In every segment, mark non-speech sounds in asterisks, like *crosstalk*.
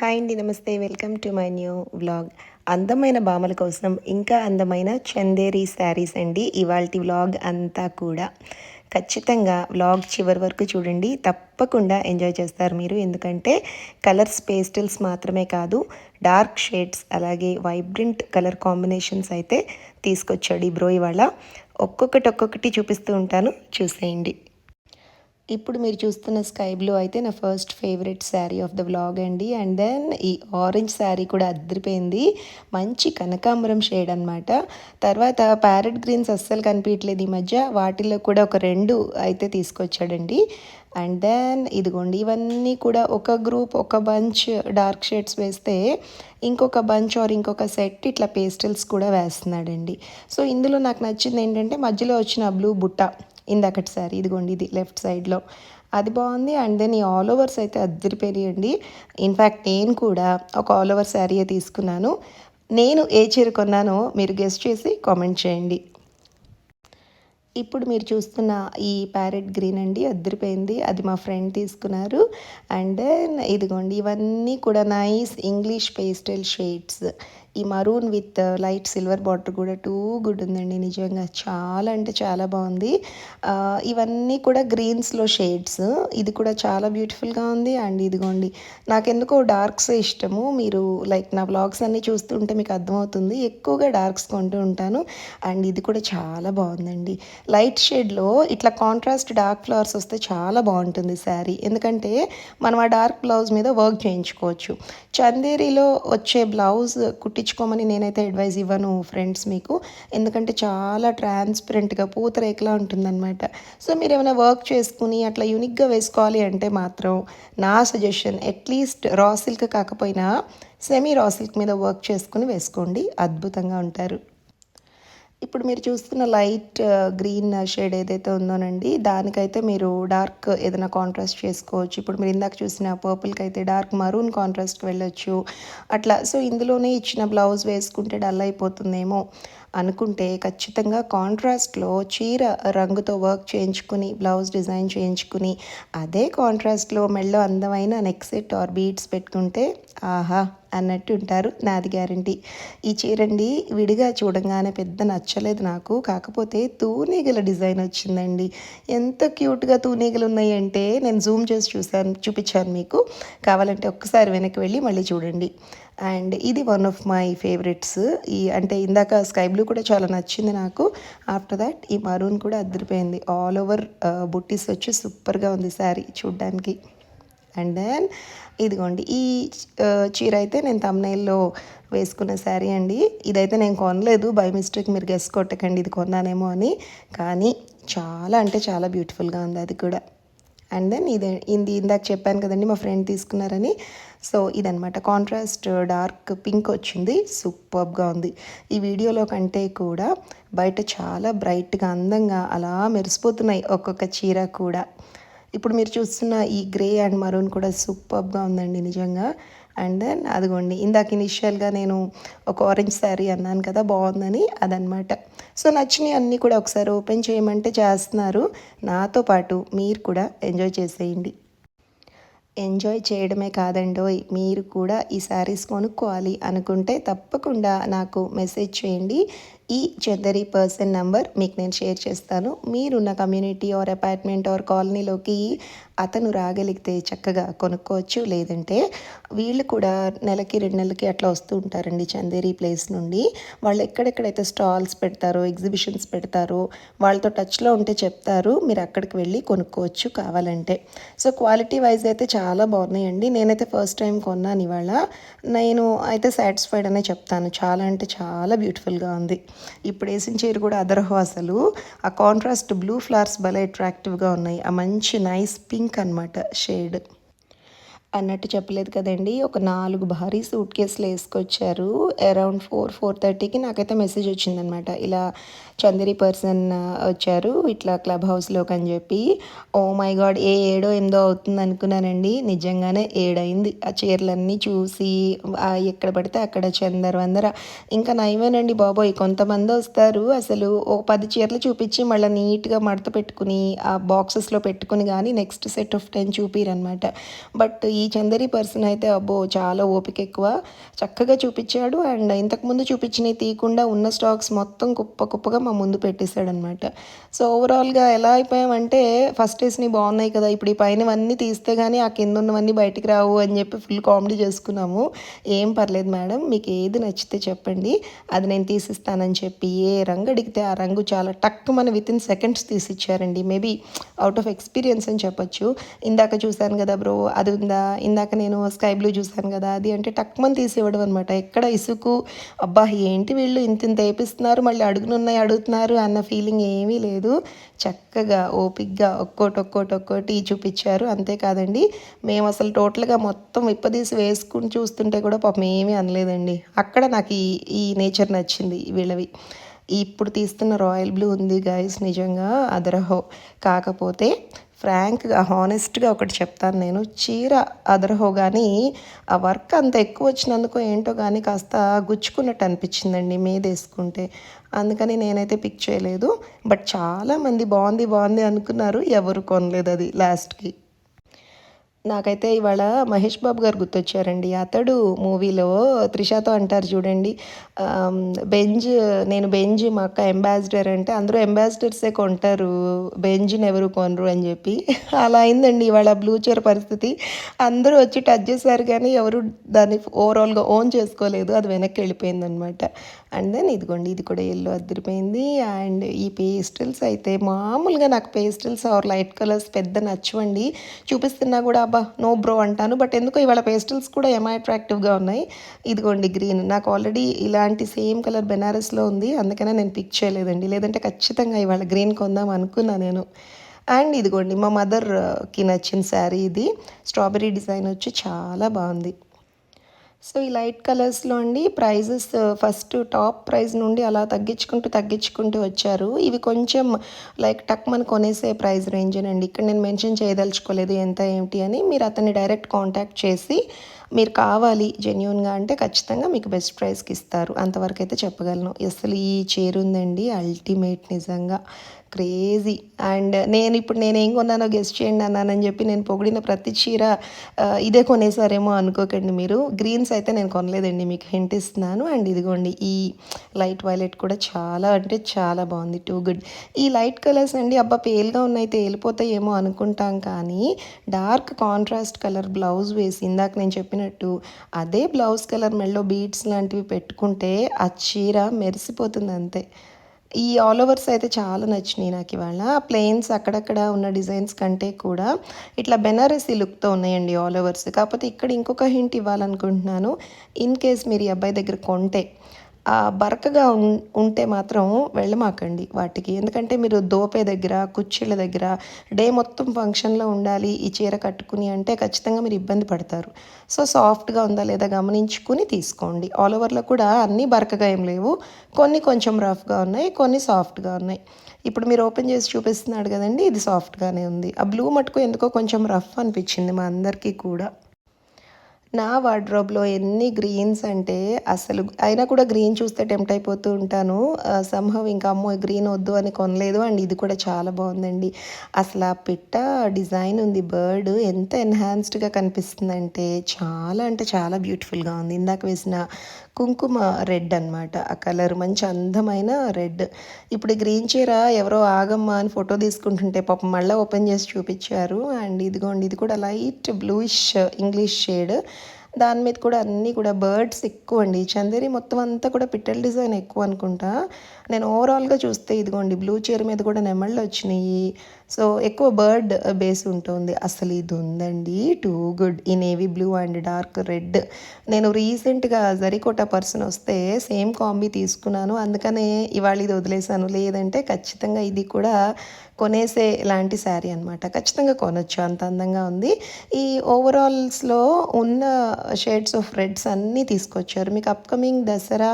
Hi అండి నమస్తే. Welcome to my new vlog. అందమైన భామల కోసం ఇంకా అందమైన చందేరి శారీస్ అండి. ఇవాల్టి వ్లాగ్ అంతా కూడా ఖచ్చితంగా వ్లాగ్ చివరి వరకు చూడండి. తప్పకుండా ఎంజాయ్ చేస్తారు మీరు. ఎందుకంటే కలర్స్ పేస్టిల్స్ మాత్రమే కాదు డార్క్ షేడ్స్ అలాగే వైబ్రెంట్ కలర్ కాంబినేషన్స్ అయితే తీసుకొచ్చాడు ఈ బ్రో ఇవాళ. ఒక్కొక్కటి ఒక్కొక్కటి చూపిస్తూ ఉంటాను. చూసేయండి. ఇప్పుడు మీరు చూస్తున్న స్కై బ్లూ అయితే నా first favourite sari of the vlog అండి. అండ్ దెన్ ఈ ఆరెంజ్ శారీ కూడా అద్దరిపోయింది. మంచి కనకాంబరం షేడ్ అనమాట తర్వాత ప్యారెట్ గ్రీన్స్ అస్సలు కనిపించట్లేదు ఈ మధ్య. వాటిల్లో కూడా ఒక రెండు అయితే తీసుకొచ్చాడండి. అండ్ దెన్ ఇదిగోండి ఇవన్నీ కూడా ఒక గ్రూప్ ఒక బంచ్ డార్క్ షేడ్స్ వేస్తే ఇంకొక బంచ్ ఆర్ ఇంకొక సెట్ ఇట్లా పేస్టల్స్ కూడా వేస్తున్నాడండి. సో ఇందులో నాకు నచ్చింది ఏంటంటే మధ్యలో వచ్చిన బ్లూ బుట్ట. ఇందాకటి సారీ ఇదిగోండి ఇది లెఫ్ట్ సైడ్లో అది బాగుంది. అండ్ దెన్ ఈ ఆల్ ఓవర్స్ అయితే అద్దరిపోయాయండి ఇన్ఫ్యాక్ట్ నేను కూడా ఒక ఆల్ ఓవర్ శారీయే తీసుకున్నాను. నేను ఏ చీర కొన్నానో మీరు గెస్ట్ చేసి కామెంట్ చేయండి. ఇప్పుడు మీరు చూస్తున్న ఈ ప్యారెట్ గ్రీన్ అండి అద్దరిపోయింది. అది మా ఫ్రెండ్ తీసుకున్నారు. అండ్ దెన్ ఇదిగోండి ఇవన్నీ కూడా నైస్ ఇంగ్లీష్ పేస్టల్ షేడ్స్. ఈ maroon with light silver border కూడా టూ గుడ్ ఉందండి నిజంగా. చాలా అంటే చాలా బాగుంది. ఇవన్నీ కూడా గ్రీన్స్లో షేడ్స్ ఇది కూడా చాలా బ్యూటిఫుల్గా ఉంది. అండ్ ఇదిగోండి నాకెందుకో డార్క్స్ ఇష్టము. మీరు లైక్ నా బ్లాగ్స్ అన్నీ చూస్తుంటే మీకు అర్థమవుతుంది. ఎక్కువగా డార్క్స్ కొంటూ ఉంటాను. అండ్ ఇది కూడా చాలా బాగుందండి. లైట్ షేడ్లో ఇట్లా కాంట్రాస్ట్ డార్క్ ఫ్లవర్స్ వస్తే చాలా బాగుంటుంది శారీ. ఎందుకంటే మనం ఆ డార్క్ బ్లౌజ్ మీద వర్క్ చేయించుకోవచ్చు. చందేరిలో వచ్చే బ్లౌజ్ కుట్టించుకోమని నేనైతే అడ్వైజ్ ఇవ్వను ఫ్రెండ్స్ మీకు. ఎందుకంటే చాలా ట్రాన్స్పరెంట్గా పూతరేకలా ఉంటుందన్నమాట. సో మీరు ఏమైనా వర్క్ చేసుకుని అట్లా యూనిక్గా వేసుకోవాలి అంటే మాత్రం నా suggestion at least raw silk కాకపోయినా సెమీ రా సిల్క్ మీద వర్క్ చేసుకుని వేసుకోండి. అద్భుతంగా ఉంటారు. ఇప్పుడు మీరు చూస్తున్న లైట్ గ్రీన్ షేడ్ ఏదైతే ఉందోనండి దానికైతే మీరు డార్క్ ఏదైనా కాంట్రాస్ట్ చేసుకోవచ్చు. ఇప్పుడు మీరు ఇందాక చూసిన పర్పుల్కి అయితే డార్క్ మరూన్ కాంట్రాస్ట్కి వెళ్ళొచ్చు. అట్లా సో ఇందులోనే ఇచ్చిన బ్లౌజ్ వేసుకుంటే డల్ అయిపోతుందేమో అనుకుంటే ఖచ్చితంగా కాంట్రాస్ట్లో చీర రంగుతో వర్క్ చేయించుకుని బ్లౌజ్ డిజైన్ చేయించుకుని అదే కాంట్రాస్ట్లో మెళ్ళో అందమైన నెక్ సెట్ ఆర్ బీడ్స్ పెట్టుకుంటే ఆహా అన్నట్టు ఉంటారు. నాది గ్యారంటీ. ఈ చీరండి విడిగా చూడంగానే పెద్ద నచ్చలేదు నాకు. కాకపోతే తూనీగల డిజైన్ వచ్చిందండి. ఎంత క్యూట్గా తూనీగలు ఉన్నాయంటే నేను జూమ్ చేసి చూసాను చూపించాను మీకు. కావాలంటే ఒక్కసారి వెనక్కి వెళ్ళి మళ్ళీ చూడండి. అండ్ ఇది వన్ ఆఫ్ మై ఫేవరెట్స్. ఈ అంటే ఇందాక స్కై బ్లూ కూడా చాలా నచ్చింది నాకు. ఆఫ్టర్ దాట్ ఈ మరూన్ కూడా అద్దరిపోయింది. ఆల్ ఓవర్ బుట్టీస్ వచ్చి సూపర్గా ఉంది శారీ చూడ్డానికి. అండ్ దెన్ ఇదిగోండి ఈ చీర అయితే నేను తమ్నైల్లో వేసుకున్న శారీ అండి. ఇదైతే నేను కొనలేదు. బై మిస్టేక్ మీరు గెస్ కొట్టకండి ఇది కొన్నానేమో అని. కానీ చాలా అంటే చాలా బ్యూటిఫుల్గా ఉంది అది కూడా. అండ్ దెన్ ఇది ఇది ఇందాక చెప్పాను కదండి మా ఫ్రెండ్ తీసుకున్నారని. సో ఇదనమాట కాంట్రాస్ట్ డార్క్ పింక్ వచ్చింది. సూపర్గా ఉంది. ఈ వీడియోలో కంటే కూడా బయట చాలా బ్రైట్గా అందంగా అలా మెరిసిపోతున్నాయి ఒక్కొక్క చీర కూడా. ఇప్పుడు మీరు చూస్తున్న ఈ గ్రే అండ్ మరూన్ కూడా సూపర్గా ఉందండి నిజంగా. అండ్ దెన్ అదిగోండి ఇందాక ఇనిషియల్గా నేను ఒక ఆరెంజ్ శారీ అన్నాను కదా బాగుందని అదనమాట. సో నచ్చినవి అన్నీ కూడా ఒకసారి ఓపెన్ చేయమంటే చేస్తున్నారు. నాతో పాటు మీరు కూడా ఎంజాయ్ చేసేయండి. ఎంజాయ్ చేయడమే కాదండోయ్ మీరు కూడా ఈ శారీస్ కొనుక్కోవాలి అనుకుంటే తప్పకుండా నాకు మెసేజ్ చేయండి. ఈ చెద్దరి పర్సన్ నెంబర్ మీకు నేను షేర్ చేస్తాను. మీరున్న కమ్యూనిటీ ఆర్ అపార్ట్మెంట్ ఆర్ కాలనీలోకి అతను రాగలిగితే చక్కగా కొనుక్కోవచ్చు. లేదంటే వీళ్ళు కూడా నెలకి రెండు నెలలకి అట్లా వస్తూ ఉంటారండి చందేరి ప్లేస్ నుండి. వాళ్ళు ఎక్కడెక్కడైతే స్టాల్స్ పెడతారో ఎగ్జిబిషన్స్ పెడతారో వాళ్ళతో టచ్లో ఉంటే చెప్తారు మీరు అక్కడికి వెళ్ళి కొనుక్కోవచ్చు కావాలంటే. సో క్వాలిటీ వైజ్ అయితే చాలా బాగున్నాయండి. నేనైతే ఫస్ట్ టైం కొన్నాను ఇవాళ. నేను అయితే సాటిస్ఫైడ్ అనే చెప్తాను. చాలా అంటే చాలా బ్యూటిఫుల్గా ఉంది. ఇప్పుడు వేసిన చీర కూడా అదరహో అసలు. ఆ కాంట్రాస్ట్ బ్లూ ఫ్లవర్స్ భలే అట్రాక్టివ్గా ఉన్నాయి. ఆ మంచి నైస్ పింక్ అనమాట షేడ్ అన్నట్టు చెప్పలేదు కదండి. ఒక నాలుగు భారీ సూట్ కేసులు వేసుకొచ్చారు. అరౌండ్ ఫోర్ ఫోర్ థర్టీకి నాకైతే మెసేజ్ వచ్చిందనమాట ఇలా చందరి పర్సన్ వచ్చారు ఇట్లా క్లబ్ హౌస్లోకి అని చెప్పి. ఓ మై గాడ్ ఏ ఏడో ఎనిమిదో అవుతుంది అనుకున్నానండి. నిజంగానే ఏడైంది. ఆ చీరలన్నీ చూసి ఎక్కడ పడితే అక్కడ చందర వందర. ఇంకా నయమేనండి బాబోయ్ కొంతమంది వస్తారు. అసలు ఓ పది చీరలు చూపించి మళ్ళీ నీట్గా మడత పెట్టుకుని ఆ బాక్సెస్లో పెట్టుకుని కానీ నెక్స్ట్ సెట్ ఆఫ్ టెన్ చూపిరనమాట బట్ ఈ చందరి పర్సన్ అయితే అబ్బో చాలా ఓపిక ఎక్కువ. చక్కగా చూపించాడు అండ్ ఇంతకుముందు చూపించినవి తీయకుండా ఉన్న స్టాక్స్ మొత్తం కుప్ప కుప్పగా మా ముందు పెట్టేశాడు అనమాట సో ఓవరాల్గా ఎలా అయిపోయామంటే ఫస్ట్ డేస్ని బాగున్నాయి కదా ఇప్పుడు ఈ పైనవన్నీ తీస్తే కానీ ఆ కింద ఉన్నవన్నీ బయటికి రావు అని చెప్పి ఫుల్ కామెడీ చేసుకున్నాము. ఏం పర్లేదు మేడం మీకు ఏది నచ్చితే చెప్పండి అది నేను తీసిస్తానని చెప్పి ఏ రంగు అడిగితే ఆ రంగు చాలా టక్ మన విత్ ఇన్ సెకండ్స్ తీసిచ్చారండి. మేబీ అవుట్ ఆఫ్ ఎక్స్పీరియన్స్ అని చెప్పొచ్చు. ఇందాక చూశాను కదా బ్రో అది ఉందా? ఇందాక నేను స్కై బ్లూ చూశాను కదా అది అంటే టక్మని తీసివ్వడం అనమాట ఎక్కడ ఇసుకు? అబ్బా ఏంటి వీళ్ళు ఇంత ఇంత వేపిస్తున్నారు మళ్ళీ అడుగునున్నాయి అడుగుతున్నారు అన్న ఫీలింగ్ ఏమీ లేదు. చక్కగా ఓపిక్గా ఒక్కోటి ఒక్కోటి ఒక్కోటి చూపించారు. అంతేకాదండి మేము అసలు టోటల్గా మొత్తం విప్పదీసి వేసుకుని చూస్తుంటే కూడా పాపం ఏమీ అనలేదండి. అక్కడ నాకు ఈ ఈ నేచర్ నచ్చింది వీళ్ళవి. ఇప్పుడు తీస్తున్న రాయల్ బ్లూ ఉంది గైస్ నిజంగా అదరహో. కాకపోతే ఫ్రాంక్గా హానెస్ట్గా ఒకటి చెప్తాను నేను. చీర అదరహో కానీ ఆ వర్క్ అంత ఎక్కువ వచ్చినందుకు ఏంటో కానీ కాస్త గుచ్చుకున్నట్టు అనిపించిందండి మీద వేసుకుంటే. అందుకని నేనైతే పిక్ చేయలేదు. బట్ చాలామంది బాగుంది బాగుంది అనుకున్నారు. ఎవరు కొనలేదు అది లాస్ట్కి. నాకైతే ఇవాళ మహేష్ బాబు గారు గుర్తొచ్చారండి. అతడు మూవీలో త్రిషాతో అంటారు చూడండి. బెంజ్ నేను బెంజ్ మా అక్క అంబాసిడర్ అంటే అందరూ అంబాసిడర్సే కొంటారు. బెంజ్ని ఎవరు కొనరు అని చెప్పి. అలా అయిందండి ఇవాళ బ్లూ చీర పరిస్థితి. అందరూ వచ్చి టచ్ చేశారు కానీ ఎవరు దాన్ని ఓవరాల్గా ఓన్ చేసుకోలేదు. అది వెనక్కి వెళ్ళిపోయింది అనమాట అండ్ దెన్ ఇదిగోండి ఇది కూడా ఎల్లో అద్దరిపోయింది. అండ్ ఈ పేస్టల్స్ అయితే మామూలుగా నాకు పేస్టల్స్ ఆర్ లైట్ కలర్స్ పెద్ద నచ్చవండి. చూపిస్తున్నా కూడా అబ్బా నో బ్రో అంటాను. బట్ ఎందుకో ఇవాళ పేస్టల్స్ కూడా ఏమో అట్రాక్టివ్గా ఉన్నాయి. ఇదిగోండి గ్రీన్ నాకు ఆల్రెడీ ఇలాంటి సేమ్ కలర్ బెనారస్లో ఉంది. అందుకనే నేను పిక్ చేయలేదండి. లేదంటే ఖచ్చితంగా ఇవాళ గ్రీన్ కొందాం అనుకున్నా నేను. అండ్ ఇదిగోండి మా మదర్కి నచ్చిన శారీ ఇది. స్ట్రాబెరీ డిజైన్ వచ్చి చాలా బాగుంది. సో ఈ లైట్ కలర్స్లో అండి ప్రైజెస్ ఫస్ట్ టాప్ ప్రైస్ నుండి అలా తగ్గించుకుంటూ తగ్గించుకుంటూ వచ్చారు. ఇవి కొంచెం లైక్ టక్ మన కొనేసే ప్రైస్ రేంజ్ అండి ఇక్కడ నేను మెన్షన్ చేయదలుచుకోలేదు ఎంత ఏంటి అని మీరు అతన్ని డైరెక్ట్ కాంటాక్ట్ చేసి మీరు కావాలి జెన్యున్గా అంటే ఖచ్చితంగా మీకు బెస్ట్ ప్రైస్కి ఇస్తారు. అంతవరకు అయితే చెప్పగలను. అసలు ఈ చీర ఉందండి అల్టిమేట్ నిజంగా. క్రేజీ అండ్ నేను ఇప్పుడు నేను ఏం కొన్నానో గెస్ట్ చేయండి అన్నానని చెప్పి నేను పొగిడిన ప్రతి చీర ఇదే కొనేసారేమో అనుకోకండి మీరు. గ్రీన్స్ అయితే నేను కొనలేదండి మీకు హింట్ ఇస్తున్నాను. అండ్ ఇదిగోండి ఈ లైట్ వైలెట్ కూడా చాలా అంటే చాలా బాగుంది. టూ గుడ్ ఈ లైట్ కలర్స్ అండి అబ్బా పేల్గా ఉన్నాయి వెళ్ళిపోతాయేమో అనుకుంటాం కానీ డార్క్ కాంట్రాస్ట్ కలర్ బ్లౌజ్ వేసి ఇందాక నేను చెప్పిన చెప్పినట్టు అదే బ్లౌజ్ కలర్ మెడలో బీడ్స్ లాంటివి పెట్టుకుంటే ఆ చీర మెరిసిపోతుంది అంతే. ఈ ఆల్ ఓవర్స్ అయితే చాలా నచ్చినాయి నాకు ఇవాళ. ప్లెయిన్స్ అక్కడక్కడ ఉన్న డిజైన్స్ కంటే కూడా ఇట్లా బెనారసీ లుక్తో ఉన్నాయండి ఆల్ ఓవర్స్ కాకపోతే ఇక్కడ ఇంకొక హింట్ ఇవ్వాలనుకుంటున్నాను. ఇన్ కేస్ మీరు ఈ అబ్బాయి దగ్గర కొంటే బరకగా ఉం ఉంటే మాత్రం వెళ్ళమాకండి వాటికి. ఎందుకంటే మీరు దోపే దగ్గర కుర్చీల దగ్గర డే మొత్తం ఫంక్షన్లో ఉండాలి ఈ చీర కట్టుకుని అంటే ఖచ్చితంగా మీరు ఇబ్బంది పడతారు. సో సాఫ్ట్గా ఉందా లేదా గమనించుకుని తీసుకోండి. ఆల్ ఓవర్లో కూడా అన్నీ బరకగా ఏం లేవు. కొన్ని కొంచెం రఫ్గా ఉన్నాయి కొన్ని సాఫ్ట్గా ఉన్నాయి. ఇప్పుడు మీరు ఓపెన్ చేసి చూపిస్తున్నాడు కదండి ఇది సాఫ్ట్గానే ఉంది. ఆ బ్లూ మటుకు ఎందుకో కొంచెం రఫ్ అనిపించింది మా అందరికీ కూడా. నా వార్డ్రోబ్లో ఎన్ని గ్రీన్స్ అంటే అసలు అయినా కూడా గ్రీన్ చూస్తే టెంప్ట్ అయిపోతూ ఉంటాను. సంహవ్ ఇంకా అమ్మో గ్రీన్ వద్దు అని కొనలేదు అండ్ ఇది కూడా చాలా బాగుందండి. అసలు ఆ పిట్ట డిజైన్ ఉంది బర్డ్ ఎంత ఎన్హాన్స్డ్గా కనిపిస్తుందంటే చాలా అంటే చాలా బ్యూటిఫుల్గా ఉంది. ఇందాక వేసిన కుంకుమ రెడ్ అన్నమాట. ఆ కలర్ మంచి అందమైన రెడ్. ఇప్పుడు గ్రీన్ చీర ఎవరో ఆగమ్మా అని ఫోటో తీసుకుంటుంటే పాపం మళ్ళీ ఓపెన్ చేసి చూపించారు. అండ్ ఇదిగోండి ఇది కూడా లైట్ బ్లూయిష్ ఇంగ్లీష్ షేడ్. దాని మీద కూడా అన్నీ కూడా బర్డ్స్ ఎక్కువ అండి చందేరి మొత్తం అంతా కూడా పిట్టల డిజైన్ ఎక్కువ అనుకుంటా నేను ఓవరాల్గా చూస్తే ఇదిగోండి బ్లూ చీర మీద కూడా నెమళ్ళు వచ్చినాయి. సో ఎక్కువ బర్డ్ బేస్ ఉంటుంది. అసలు ఇది ఉందండి. Too good. ఈ navy blue and dark red. నేను రీసెంట్గా జరికోట పర్సన్ వస్తే సేమ్ కాంబీ తీసుకున్నాను. అందుకనే ఇవాళ ఇది వదిలేసాను లేదంటే ఖచ్చితంగా ఇది కూడా కొనేసే లాంటి శారీ అనమాట ఖచ్చితంగా కొనొచ్చు. అంత అందంగా ఉంది. ఈ ఓవరాల్స్లో ఉన్న షేడ్స్ ఆఫ్ రెడ్స్ అన్నీ తీసుకొచ్చారు. మీకు అప్కమింగ్ దసరా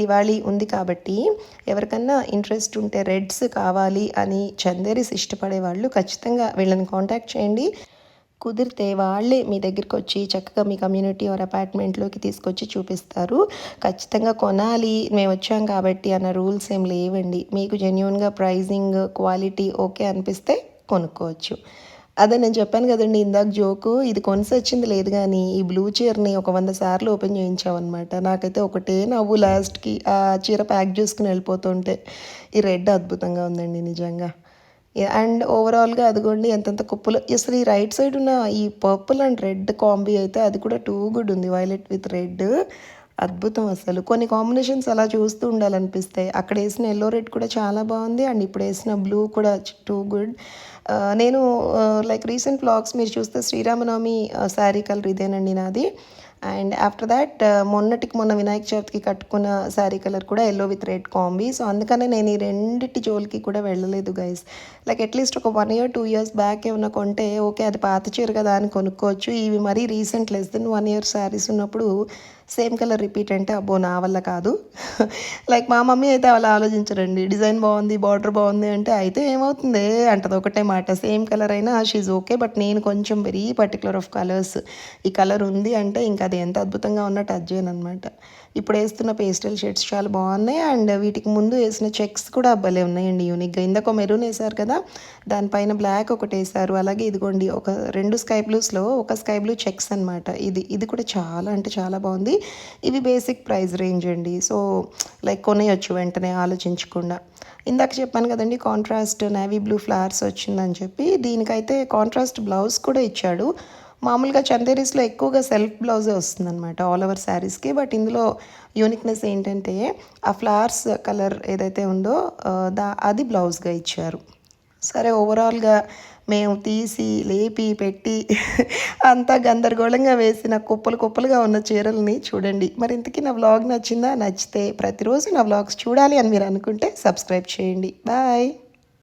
దివాళీ ఉంది కాబట్టి ఎవరికన్నా ఇంట్రెస్ట్ ఉంటే రెడ్స్ కావాలి అని చందేరీస్ ఇష్టపడే వాళ్ళు ఖచ్చితంగా వీళ్ళని కాంటాక్ట్ చేయండి. కుదిరితే వాళ్ళే మీ దగ్గరికి వచ్చి చక్కగా మీ కమ్యూనిటీ ఆర్ అపార్ట్మెంట్లోకి తీసుకొచ్చి చూపిస్తారు. ఖచ్చితంగా కొనాలి మేము వచ్చాం కాబట్టి అన్న రూల్స్ ఏం లేవండి. మీకు జెన్యున్గా ప్రైజింగ్ క్వాలిటీ ఓకే అనిపిస్తే కొనుక్కోవచ్చు. అదే నేను చెప్పాను కదండి ఇందాక జోకు. ఇది కొనసొచ్చింది లేదు కానీ ఈ బ్లూ చీరని ఒక వంద సార్లు ఓపెన్ చేయించామనమాట. నాకైతే ఒకటే నవ్వు లాస్ట్‌కి ఆ చీర ప్యాక్ చేసుకుని వెళ్ళిపోతుంటే. ఈ రెడ్ అద్భుతంగా ఉందండి నిజంగా. అండ్ ఓవరాల్‌గా అదిగోండి ఎంతెంత కుప్పలు అసలు ఈ రైట్ సైడ్ ఉన్న ఈ పర్పుల్ అండ్ రెడ్ కాంబీ అయితే అది కూడా టూ గుడ్ ఉంది. వైలెట్ విత్ రెడ్ అద్భుతం అసలు. కొన్ని కాంబినేషన్స్ అలా చూస్తూ ఉండాలనిపిస్తాయి. అక్కడ వేసిన ఎల్లో రెడ్ కూడా చాలా బాగుంది అండ్ ఇప్పుడు వేసిన బ్లూ కూడా టూ గుడ్. నేను లైక్ రీసెంట్ బ్లాగ్స్ మీరు చూస్తే శ్రీరామనవమి శారీ కలర్ ఇదేనండి నాది. అండ్ ఆఫ్టర్ దాట్ మొన్నటికి మొన్న వినాయక చవితికి కట్టుకున్న శారీ కలర్ కూడా yellow with red combi. So, అందుకనే నేను ఈ రెండిటి జోలికి కూడా వెళ్ళలేదు గైస్. లైక్ అట్‌లీస్ట్ ఒక one year, two years back ఏమైనా కొంటే ఓకే. అది పాత చీర కదా అని కొనుక్కోవచ్చు. ఇవి మరీ recent less then one year saris ఉన్నప్పుడు సేమ్ కలర్ రిపీట్ అంటే అబ్బో! నా వల్ల కాదు. లైక్ మా మమ్మీ అయితే అలా ఆలోచించరండి. డిజైన్ బాగుంది బార్డర్ బాగుంది అంటే అయితే ఏమవుతుందే అంటది ఒకటే మాట. సేమ్ కలర్ అయినా షీజ్ ఓకే. బట్ నేను కొంచెం వెరీ పర్టిక్యులర్ ఆఫ్ కలర్స్. ఈ కలర్ ఉంది అంటే ఇంక అది ఎంత అద్భుతంగా ఉన్నట్టు ఉన్నా అనమాట ఇప్పుడు వేస్తున్న పేస్టల్ షేడ్స్ చాలా బాగున్నాయి అండ్ వీటికి ముందు వేసిన చెక్స్ కూడా భలే ఉన్నాయండి యూనిక్‌గా. ఇందాక మెరూన్ వేశారు కదా! దానిపైన బ్లాక్ ఒకటి వేశారు అలాగే ఇదిగోండి ఒక రెండు స్కై బ్లూస్‌లో ఒక స్కై బ్లూ చెక్స్ అనమాట. ఇది ఇది కూడా చాలా అంటే చాలా బాగుంది ఇవి బేసిక్ ప్రైస్ రేంజ్ అండి. సో, లైక్ కొనేయొచ్చు వెంటనే ఆలోచించకుండా. ఇందాక చెప్పాను కదండీ కాంట్రాస్ట్ నేవీ బ్లూ ఫ్లవర్స్ వచ్చిందని చెప్పి. దీనికైతే కాంట్రాస్ట్ బ్లౌజ్ కూడా ఇచ్చాడు. మామూలుగా చందేరీస్‌లో ఎక్కువగా సెల్ఫ్ బ్లౌజే వస్తుందనమాట ఆల్ ఓవర్ శారీస్‌కి. బట్ ఇందులో యూనిక్‌నెస్ ఏంటంటే ఆ ఫ్లవర్స్ కలర్ ఏదైతే ఉందో దా అది బ్లౌజ్‌గా ఇచ్చారు. సరే ఓవరాల్‌గా మేము తీసి, లేపి, పెట్టి *laughs* అంతా గందరగోళంగా వేసిన కుప్పలు కుప్పలుగా ఉన్న చీరల్ని చూడండి. మరి ఇంతకీ నా వ్లాగ్ నచ్చిందా? నచ్చితే ప్రతిరోజు నా వ్లాగ్స్ చూడాలి అని మీరు అనుకుంటే సబ్స్క్రైబ్ చేయండి. బాయ్.